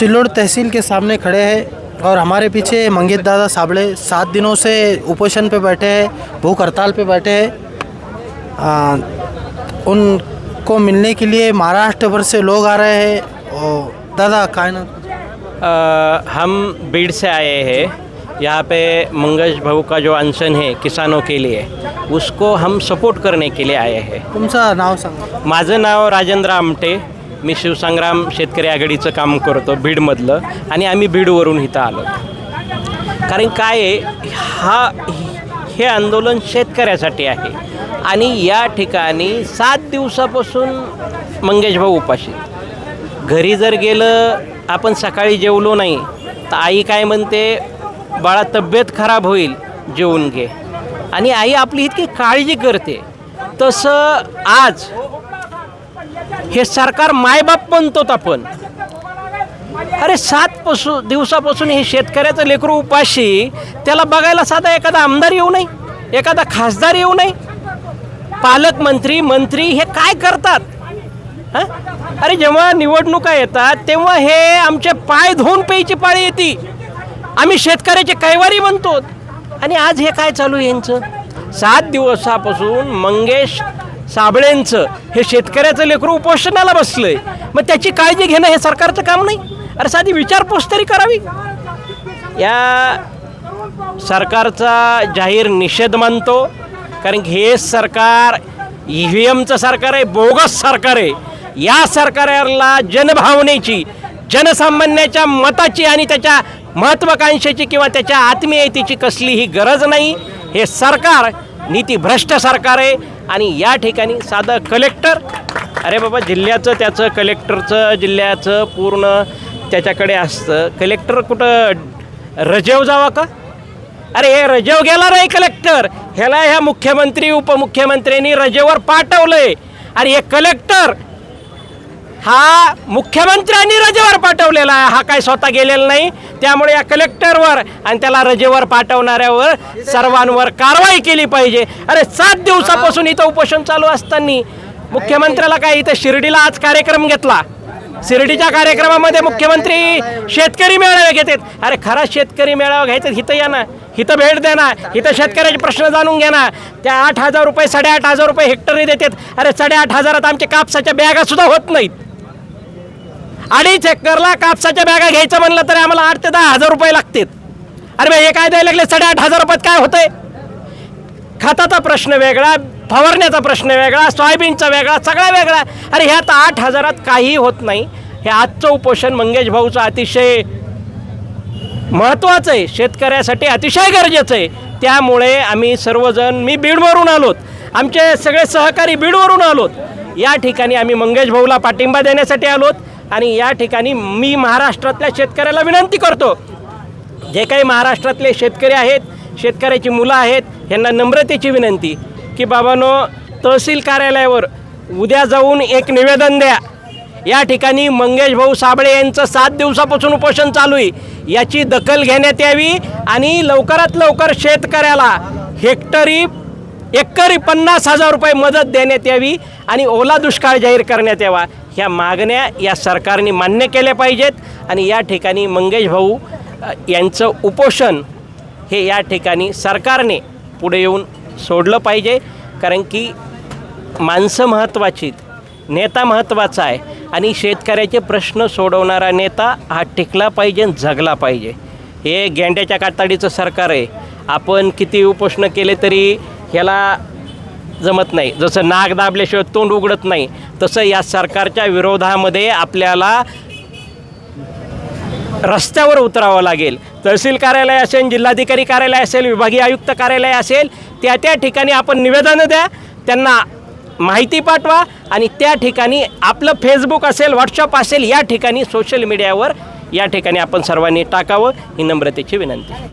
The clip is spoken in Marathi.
सिल्लोड तहसील के सामने खड़े हैं और हमारे पीछे मंगेत दादा साबड़े सात दिनों से उपोषण पे बैठे हैं भूख हड़ताल पे बैठे हैं। उनको मिलने के लिए महाराष्ट्र भर से लोग आ रहे हैं। और दादा अ, हम बीड़ से आए हैं। यहाँ पे मंगज भाऊ का जो अनशन है किसानों के लिए उसको हम सपोर्ट करने के लिए आए हैं। तुमचं नाव सांगा। माझं नाव राजेंद्र आमटे मी शिवसंग्राम शेतकरी आघाडीचं काम करतो बीडमधलं आणि आम्ही बीडवरून इथं आलो. कारण काय आहे हा हे आंदोलन शेतकऱ्यासाठी आहे. आणि या ठिकाणी सात दिवसापासून मंगेशभाऊ उपाशी. घरी जर गेलं आपण सकाळी जेवलो नाही तर आई काय म्हणते बाळा तब्येत खराब होईल जेवून घे. आणि आई आपली इतकी काळजी करते. तसं आज हे सरकार मायबाप म्हणतो आपण. अरे सात पासून दिवसापासून हे शेतकऱ्याचं लेकरू उपाशी त्याला बघायला साधा एखादा आमदार येऊ नये एखादा खासदार येऊ नये. पालकमंत्री मंत्री हे काय करतात? हां? अरे जेव्हा निवडणुका येतात तेव्हा हे आमचे पाय धुवून प्यायची पाळी येते. आम्ही शेतकऱ्याचे कैवारी म्हणतो आणि आज हे काय चालू आहे यांचं? सात दिवसापासून मंगेश साबळेंचं हे शेतकऱ्याचं लेकरू उपोषणाला बसलंय. मग त्याची काळजी घेणं हे सरकारचं काम नाही? अरे साधी विचारपूस तरी करावी. या सरकारचा जाहीर निषेध मानतो कारण की हे सरकार ई व्ही एमचं सरकार आहे बोगस सरकार आहे. या सरकारला जनभावनेची जनसामान्याच्या मताची आणि त्याच्या महत्त्वाकांक्षेची किंवा त्याच्या आत्मीयतेची कसलीही गरज नाही. हे सरकार नीतीभ्रष्ट सरकार आहे. आणि या ठिकाणी साधं कलेक्टर अरे बाबा जिल्ह्याचं त्याचं कलेक्टरचं जिल्ह्याचं पूर्ण त्याच्याकडे असतं. कलेक्टर कुठं रजेव जावा का? अरे हे रजेव गेला रे कलेक्टर ह्याला ह्या मुख्यमंत्री उपमुख्यमंत्र्यांनी रजेवर पाठवलंय. आणि हे कलेक्टर हा मुख्यमंत्र्यांनी रजेवर पाठवलेला आहे. हा काय स्वतः गेलेला नाही. त्यामुळे या कलेक्टरवर आणि त्याला रजेवर पाठवणाऱ्यावर सर्वांवर कारवाई केली पाहिजे. अरे सात दिवसापासून इथं उपोषण चालू असताना मुख्यमंत्र्याला काय इथं शिर्डीला आज कार्यक्रम घेतला? शिर्डीच्या कार्यक्रमामध्ये मुख्यमंत्री शेतकरी मेळावे घेतात. अरे खरा शेतकरी मेळावा घ्यायचा इथं या ना. इथं भेट द्या ना इथं शेतकऱ्याचे प्रश्न जाणून घ्या ना त्या आठ हजार रुपये साडेआठ हजार रुपये हेक्टरी देतात. अरे साडेआठ हजारात आमच्या कापसाच्या बॅगा सुद्धा होत नाहीत. अडीच हेक्टरला कापसाच्या बॅगा घ्यायचं म्हणलं तरी आम्हाला आठ ते दहा हजार रुपये लागतात अरे बा हे काय द्यायला लागले? साडेआठ हजार रुपयात काय होतंय? खताचा प्रश्न वेगळा फवारण्याचा प्रश्न वेगळा सोयाबीनचा वेगळा सगळा वेगळा. अरे ह्यात आठ हजारात काही होत नाही. हे आजचं उपोषण मंगेश भाऊचं अतिशय महत्त्वाचं आहे. शेतकऱ्यासाठी अतिशय गरजेचं आहे. त्यामुळे आम्ही सर्वजण मी बीडवरून आलोत. आमचे सगळे सहकारी बीडवरून आलोत. या ठिकाणी आम्ही मंगेश भाऊला पाठिंबा देण्यासाठी आलोत. आणि या ठिकाणी मी महाराष्ट्रातल्या शेतकऱ्याला विनंती करतो. जे काही महाराष्ट्रातले शेतकरी आहेत शेतकऱ्याची मुलं आहेत यांना नम्रतेची विनंती की बाबानो तहसील कार्यालयावर उद्या जाऊन एक निवेदन द्या. या ठिकाणी मंगेश भाऊ साबळे यांचं सात दिवसापासून उपोषण चालू आहे. याची दखल घेण्यात यावी आणि लवकरात लवकर शेतकऱ्याला हेक्टरी एकरी पन्नास हजार रुपये मदत देण्यात यावी आणि ओला दुष्काळ जाहीर करण्यात यावा. ह्या मागण्या या सरकारने मान्य केल्या पाहिजेत आणि या ठिकाणी मंगेश भाऊ यांचं उपोषण हे या ठिकाणी सरकारने पुढे येऊन सोडलं पाहिजे. कारण की माणसं महत्त्वाची नेता महत्त्वाचा आहे आणि शेतकऱ्याचे प्रश्न सोडवणारा नेता हा टिकला पाहिजे जगला पाहिजे. हे गेंड्याच्या कातडीचं सरकार आहे. आपण किती उपोषणं केले तरी ह्याला जमत नाही. जसं नाग दाबल्याशिवाय तोंड उघडत नाही तसं या सरकारच्या विरोधामध्ये आपल्याला रस्त्यावर उतरावं लागेल. तहसील कार्यालय असेल जिल्हाधिकारी कार्यालय असेल विभागीय आयुक्त कार्यालय असेल त्या त्या ठिकाणी आपण निवेदनं द्या त्यांना माहिती पाठवा आणि त्या ठिकाणी आपलं फेसबुक असेल व्हॉट्सअप असेल या ठिकाणी सोशल मीडियावर या ठिकाणी आपण सर्वांनी टाकावं ही नम्रतेची विनंती.